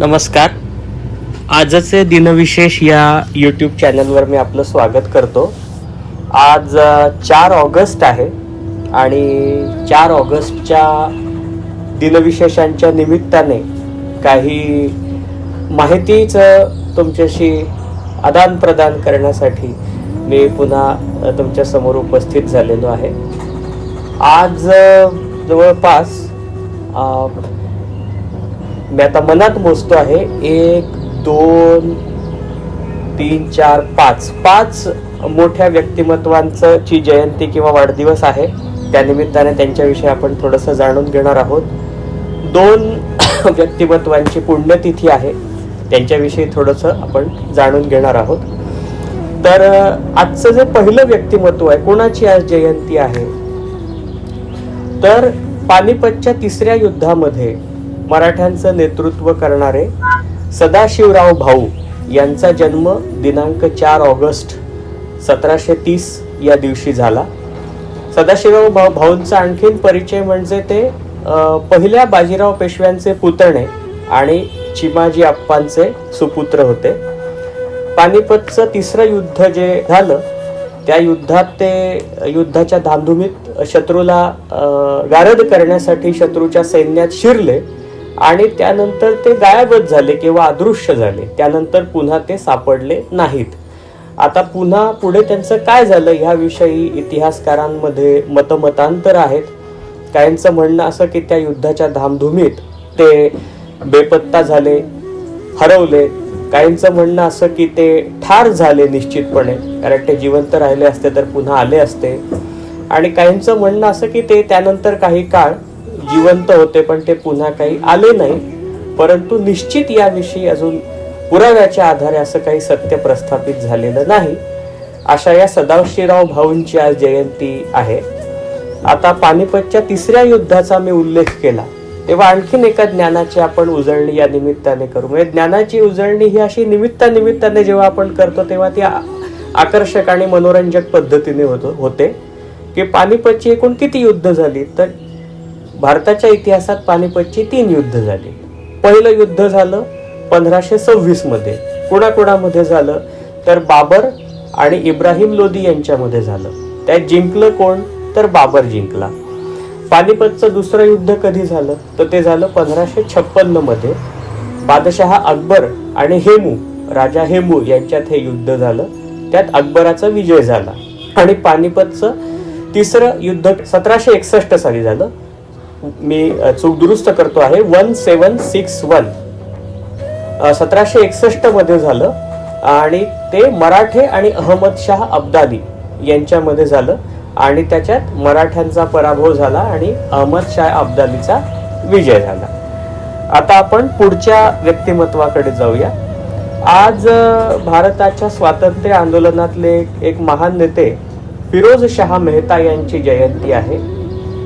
नमस्कार. आजचे दिनविशेष या यूट्यूब चॅनलवर मी आपलं स्वागत करतो. आज चार ऑगस्ट आहे आणि चार ऑगस्टच्या दिनविशेषांच्या निमित्ताने काही माहितीचं तुमच्याशी आदानप्रदान करण्यासाठी मी पुन्हा तुमच्यासमोर उपस्थित झालेलो आहे. आज जवळपास मी आता मनात मोजतो आहे एक दोन तीन चार पाच. पाच मोठ्या व्यक्तिमत्वांचं ची जयंती किंवा वाढदिवस आहे. त्यानिमित्ताने त्यांच्याविषयी आपण थोडंसं जाणून घेणार आहोत. दोन व्यक्तिमत्वांची पुण्यतिथी आहे. त्यांच्याविषयी थोडंसं आपण जाणून घेणार आहोत. तर आजचं जे पहिलं व्यक्तिमत्व आहे कोणाची आज जयंती आहे? तर पानिपतच्या तिसऱ्या युद्धामध्ये मराठ्यांचं नेतृत्व करणारे सदाशिवराव भाऊ यांचा जन्म दिनांक चार ऑगस्ट सतराशे तीस या दिवशी झाला. सदाशिवराव भाऊ भाऊंचा आणखीन परिचय म्हणजे ते पहिल्या बाजीराव पेशव्यांचे पुतणे आणि चिमाजी आप्पांचे सुपुत्र होते. पानिपतचं तिसरं युद्ध जे झालं त्या युद्धात ते युद्धाच्या धामधुमीत शत्रूला गारद करण्यासाठी शत्रूच्या सैन्यात शिरले. आणि त्यानंतर ते गायबच झाले किंवा अदृश्य झाले. त्यानंतर पुन्हा ते सापडले नाहीत. आता पुन्हा पुढे त्यांचं काय झालं ह्याविषयी इतिहासकारांमध्ये मतमतांतर आहेत. काहींचं म्हणणं असं की त्या युद्धाच्या धामधुमीत ते बेपत्ता झाले हरवले. काहींचं म्हणणं असं की ते ठार झाले निश्चितपणे. कारण ते जिवंत राहिले असते तर पुन्हा आले असते. आणि काहींचं म्हणणं असं की ते त्यानंतर काही काळ जिवंत होते पण ते पुन्हा काही आले नाही. परंतु निश्चित याविषयी अजून पुराव्याच्या आधारे असं काही सत्य प्रस्थापित झालेलं नाही. अशा या सदाशिवराव भाऊंची आज जयंती आहे. आता पानिपतच्या तिसऱ्या युद्धाचा मी उल्लेख केला. तेव्हा आणखीन एका ज्ञानाची आपण उजळणी या निमित्ताने करू. म्हणजे ज्ञानाची उजळणी ही अशी निमित्तानिमित्ताने जेव्हा आपण करतो तेव्हा ती आ- आकर्षक आणि मनोरंजक पद्धतीने होतो होते. की पानिपतची एकूण किती युद्ध झाली? तर भारताच्या इतिहासात पानिपतची तीन युद्ध झाली. पहिलं युद्ध झालं पंधराशे सव्वीसमध्ये. कुणाकुणामध्ये झालं? तर बाबर आणि इब्राहिम लोदी यांच्यामध्ये झालं. त्यात जिंकलं कोण? तर बाबर जिंकला. पानिपतचं दुसरं युद्ध कधी झालं? तर ते झालं पंधराशे छप्पन्नमध्ये बादशहा अकबर आणि हेमू राजा हेमू यांच्यात हे युद्ध झालं. त्यात अकबराचा विजय झाला. आणि पानिपतचं तिसरं युद्ध सतराशे एकसष्ट साली झालं. मी चूक दुरुस्त करतो आहे. One seven six one. सतराशे एकसष्टमध्ये झालं आणि ते मराठे आणि अहमदशाह अब्दाली यांच्यामध्ये झालं आणि त्याच्यात मराठ्यांचा पराभव झाला आणि अहमदशाह अब्दालीचा विजय झाला. आता आपण पुढच्या व्यक्तिमत्वाकडे जाऊया. आज भारताच्या स्वातंत्र्य आंदोलनातले एक- एक महान नेते फिरोज शहा मेहता यांची जयंती आहे.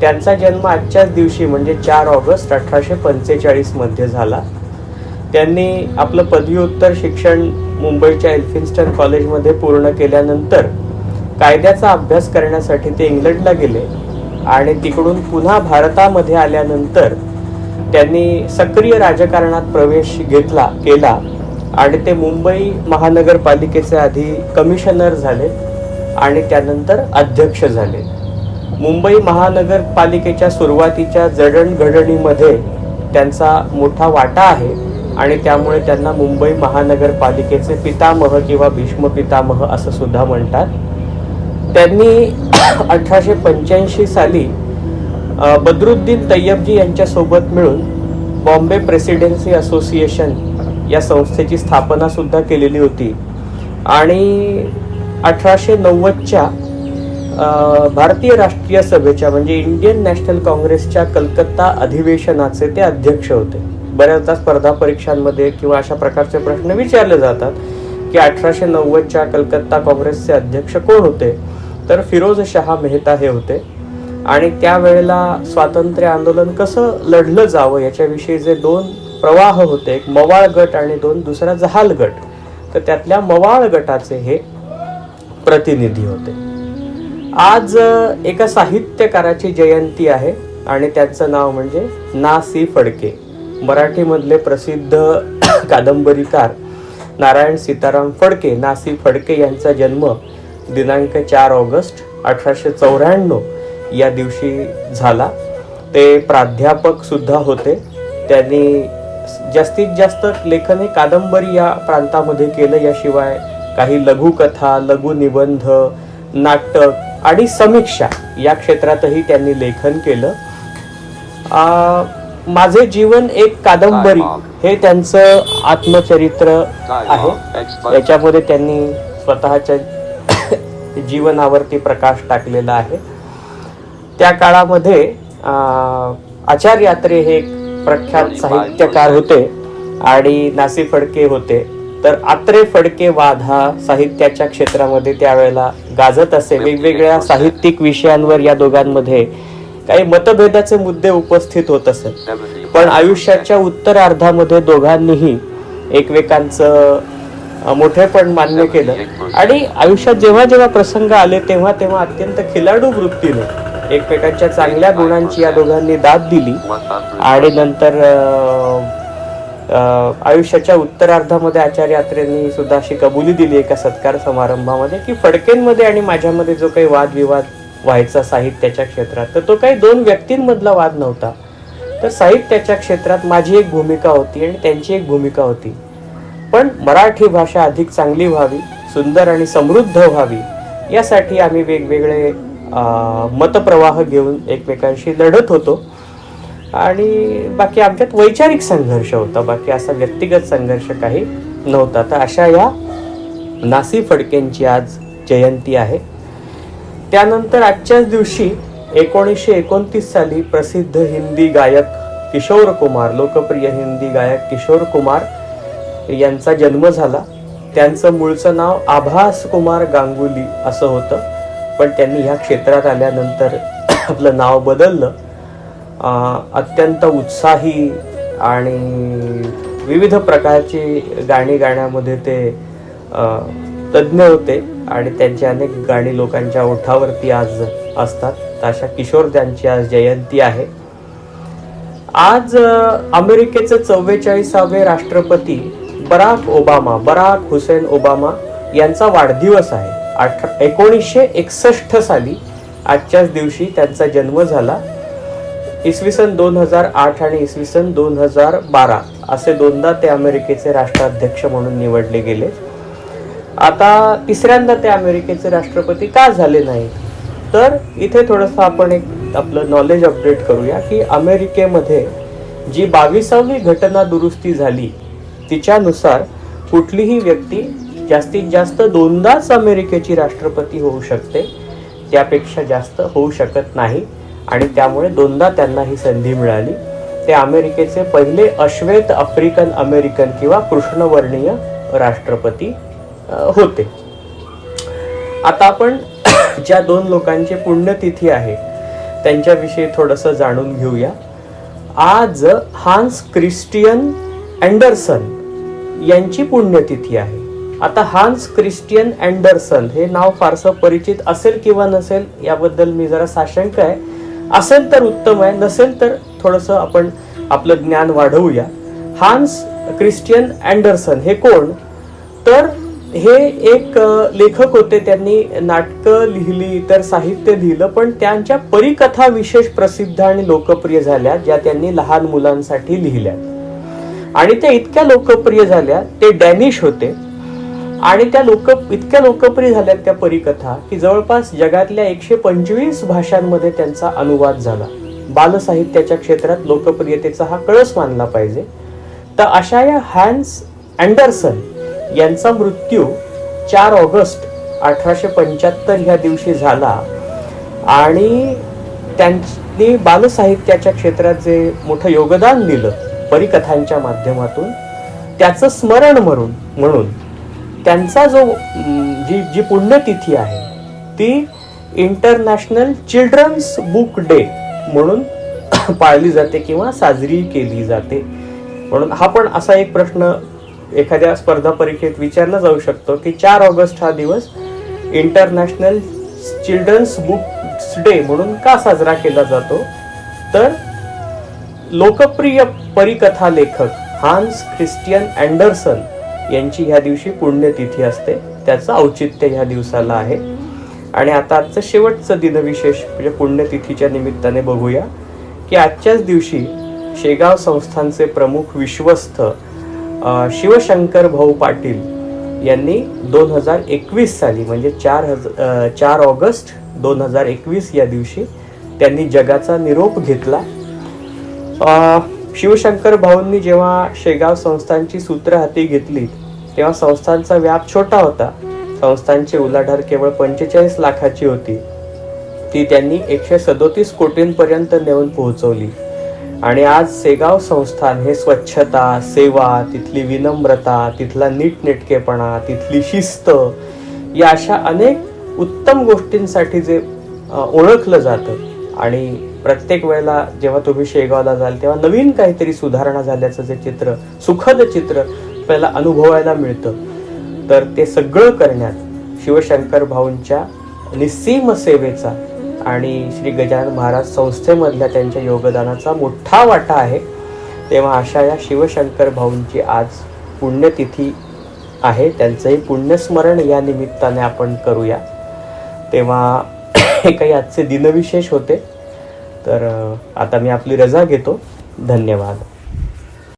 त्यांचा जन्म आजच्याच दिवशी म्हणजे चार ऑगस्ट अठराशे पंचेचाळीसमध्ये झाला. त्यांनी आपलं पदव्युत्तर शिक्षण मुंबईच्या एल्फिन्स्टन कॉलेजमध्ये पूर्ण केल्यानंतर कायद्याचा अभ्यास करण्यासाठी ते इंग्लंडला गेले आणि तिकडून पुन्हा भारतामध्ये आल्यानंतर त्यांनी सक्रिय राजकारणात प्रवेश घेतला केला आणि ते मुंबई महानगरपालिकेचे आधी कमिशनर झाले आणि त्यानंतर अध्यक्ष झाले. मुंबई महानगरपालिकेच्या सुरुवातीच्या जडणघडणीमध्ये त्यांचा मोठा वाटा आहे आणि त्यामुळे त्यांना मुंबई महानगरपालिकेचे पितामह किंवा भीष्म पितामह असं सुद्धा म्हणतात. त्यांनी अठराशे पंच्याऐंशी साली बदरुद्दीन बद्रुद्दीन तय्यबजी यांच्यासोबत मिळून बॉम्बे प्रेसिडेन्सी असोसिएशन या संस्थेची स्थापनासुद्धा केलेली होती. आणि अठराशे नव्वदच्या भारतीय राष्ट्रीय सभेच्या म्हणजे इंडियन नॅशनल काँग्रेसच्या कलकत्ता अधिवेशनाचे ते अध्यक्ष होते. बऱ्याचदा स्पर्धा परीक्षांमध्ये किंवा अशा प्रकारचे प्रश्न विचारले जातात की अठराशे नव्वदच्या कलकत्ता काँग्रेसचे अध्यक्ष कोण होते? तर फिरोज शहा मेहता हे होते. आणि त्यावेळेला स्वातंत्र्य आंदोलन कसं लढलं जावं याच्याविषयी जे दोन प्रवाह होते एक मवाळ गट आणि दोन दुसरा जहाल गट तर त्यातल्या मवाळ गटाचे हे प्रतिनिधी होते. आज एका साहित्यकाराची जयंती आहे आणि त्याचं नाव म्हणजे ना सी फडके. मराठीमधले प्रसिद्ध कादंबरीकार नारायण सीताराम फडके नासी फडके यांचा जन्म दिनांक चार ऑगस्ट अठराशे चौऱ्याण्णव या दिवशी झाला. ते प्राध्यापक सुद्धा होते. त्यांनी जास्तीत जास्त लेखन हे कादंबरी या प्रांतामध्ये केलं. याशिवाय काही लघुकथा लघुनिबंध नाटक आणि समीक्षा या क्षेत्रातही त्यांनी लेखन केलं. माझे जीवन एक कादंबरी हे त्यांचं आत्मचरित्र आहे. याच्यामध्ये त्यांनी स्वतःच्या जीवनावरती प्रकाश टाकलेला आहे. त्या काळामध्ये आचार्य यात्रे हे एक प्रख्यात साहित्यकार होते आणि नासी फडके होते. तर आत्रे फडके वाद हा साहित्याच्या क्षेत्रामध्ये त्यावेळेला गाजत असे वेगवेगळ्या साहित्यिक विषयांवर या दोघांमध्ये काही मतभेदाचे मुद्दे उपस्थित होत असत पण आयुष्याच्या उत्तरार्धामध्ये दोघांनीही एकमेकांचं मोठेपण मान्य केलं. आणि आयुष्यात जेव्हा जेव्हा प्रसंग आले तेव्हा तेव्हा अत्यंत खिलाडू वृत्तीने एकमेकांच्या चांगल्या गुणांची या दोघांनी दाद दिली. आणि नंतर आयुष्याच्या उत्तरार्धामध्ये आचार्य यात्रेंनी सुद्धा अशी कबुली दिली एका सत्कार समारंभामध्ये की फडकेंमध्ये आणि माझ्यामध्ये जो काही वादविवाद व्हायचा साहित्याच्या क्षेत्रात तर तो काही दोन व्यक्तींमधला वाद नव्हता. तर साहित्याच्या क्षेत्रात माझी एक भूमिका होती आणि त्यांची एक भूमिका होती. पण मराठी भाषा अधिक चांगली व्हावी सुंदर आणि समृद्ध व्हावी यासाठी आम्ही वेगवेगळे मतप्रवाह घेऊन एकमेकांशी लढत होतो. आणि बाकी आमच्यात वैचारिक संघर्ष होता बाकी असा व्यक्तिगत संघर्ष काही नव्हता. तर अशा या नासी फडकेंची आज जयंती आहे. त्यानंतर आजच्याच दिवशी एकोणीसशे एकोणतीस साली प्रसिद्ध हिंदी गायक किशोर कुमार लोकप्रिय हिंदी गायक किशोर कुमार यांचा जन्म झाला. त्यांचं मूळचं नाव आभास कुमार गांगुली असं होतं. पण त्यांनी ह्या क्षेत्रात आल्यानंतर आपलं नाव बदललं. अत्यंत उत्साही आणि विविध प्रकारची गाणी गाण्यामध्ये ते तज्ज्ञ होते आणि त्यांची अनेक गाणी लोकांच्या ओठावरती आज असतात. तर अशा किशोर त्यांची आज जयंती आहे. आज अमेरिकेचे चव्वेचाळीसावे राष्ट्रपती Barack Obama Barack Hussein Obama यांचा वाढदिवस आहे. अठरा एकोणीसशे एकसष्ट साली आजच्याच दिवशी त्यांचा जन्म झाला. इसवी सन दोन हजार आठ आणि इसवी सन दोन हजार बारा असे दोनदा ते अमेरिकेचे राष्ट्राध्यक्ष म्हणून निवडले गेले. आता तिसऱ्यांदा ते अमेरिकेचे राष्ट्रपती का झाले नाही तर इथे थोडंसं आपण एक आपलं नॉलेज अपडेट करूया की अमेरिकेमध्ये जी बावीसावी घटना दुरुस्ती झाली तिच्यानुसार कुठलीही व्यक्ती जास्तीत जास्त दोनदाच अमेरिकेची राष्ट्रपती होऊ शकते त्यापेक्षा जास्त होऊ शकत नाही. आणि त्यामुळे दोनदा त्यांना ही संधी मिळाली. ते अमेरिकेचे पहिले अश्वेत आफ्रिकन अमेरिकन किंवा कृष्णवर्णीय राष्ट्रपती होते. आता आपण ज्या दोन लोकांची पुण्यतिथी आहे त्यांच्याविषयी थोडंसं जाणून घेऊया. आज हान्स क्रिस्टियन अँडरसन यांची पुण्यतिथी आहे. आता हान्स क्रिस्टियन अँडरसन हे नाव फारसं परिचित असेल किंवा नसेल याबद्दल मी जरा साशंक आहे. असेल तर उत्तम आहे नसेल तर थोडंसं आपण आपलं ज्ञान वाढवूया. हान्स क्रिस्टियन अँडरसन हे कोण? तर हे एक लेखक होते त्यांनी नाटकं लिहिली तर साहित्य लिहिलं पण त्यांच्या परिकथा विशेष प्रसिद्ध आणि लोकप्रिय झाल्या ज्या त्यांनी लहान मुलांसाठी लिहिल्या आणि त्या इतक्या लोकप्रिय झाल्या ते डॅनिश होते. आणि त्या लोक इतक्या लोकप्रिय झाल्यात त्या परिकथा की जवळपास जगातल्या एकशे पंचवीस भाषांमध्ये त्यांचा अनुवाद झाला. बालसाहित्याच्या क्षेत्रात लोकप्रियतेचा हा कळस मानला पाहिजे. तर अशा या हॅन्स अँडरसन यांचा मृत्यू चार ऑगस्ट अठराशे पंच्याहत्तर ह्या दिवशी झाला. आणि त्यांनी बालसाहित्याच्या क्षेत्रात जे मोठं योगदान दिलं परिकथांच्या माध्यमातून त्याचं स्मरण म्हणून म्हणून त्यांचा जो जी जी पुण्यतिथी आहे ती इंटरनॅशनल चिल्ड्रन्स बुक डे म्हणून पाळली जाते किंवा साजरी केली जाते. म्हणून हा पण असा एक प्रश्न एखाद्या स्पर्धा परीक्षेत विचारला जाऊ शकतो की चार ऑगस्ट हा दिवस इंटरनॅशनल चिल्ड्रन्स बुक्स डे म्हणून का साजरा केला जातो? तर लोकप्रिय परिकथा लेखक हान्स ख्रिस्टियन अँडरसन यांची ह्या दिवशी पुण्यतिथी असते. त्याचं औचित्य ह्या दिवसाला आहे. आणि आता आजचं शेवटचं दिनविशेष म्हणजे पुण्यतिथीच्या निमित्ताने बघूया की आजच्याच दिवशी शेगाव संस्थांचे प्रमुख विश्वस्त शिवशंकर भाऊ पाटील यांनी दोन हजार एकवीस साली म्हणजे चार हज चार ऑगस्ट दोन हजार एकवीस या दिवशी त्यांनी जगाचा निरोप घेतला. शिवशंकर भाऊंनी जेव्हा शेगाव संस्थांची सूत्र हाती घेतली तेव्हा संस्थांचा व्याप छोटा होता. संस्थांची उलाढाल केवळ पंचेचाळीस लाखाची होती. ती त्यांनी एकशे सदोतीस कोटींपर्यंत नेऊन पोहोचवली. आणि आज सेगाव संस्थान हे स्वच्छता सेवा तिथली विनम्रता तिथला नीटनेटकेपणा तिथली शिस्त या अशा अनेक उत्तम गोष्टींसाठी जे ओळखलं जातं. आणि प्रत्येक वेळेला जेव्हा तुम्ही शेगावला जाल तेव्हा नवीन काहीतरी सुधारणा झाल्याचं जे चित्र सुखद चित्र आपल्याला अनुभवायला मिळतं. तर ते सगळं करण्यात शिवशंकर भाऊंच्या निस्सीम सेवेचा आणि श्री गजानन महाराज संस्थेमधल्या त्यांच्या योगदानाचा मोठा वाटा आहे. तेव्हा अशा या शिवशंकर भाऊंची आज पुण्यतिथी आहे. त्यांचंही पुण्यस्मरण या निमित्ताने आपण करूया. तेव्हा हे काही आजचे दिनविशेष होते. तर आता मी आपली रजा घेतो. धन्यवाद.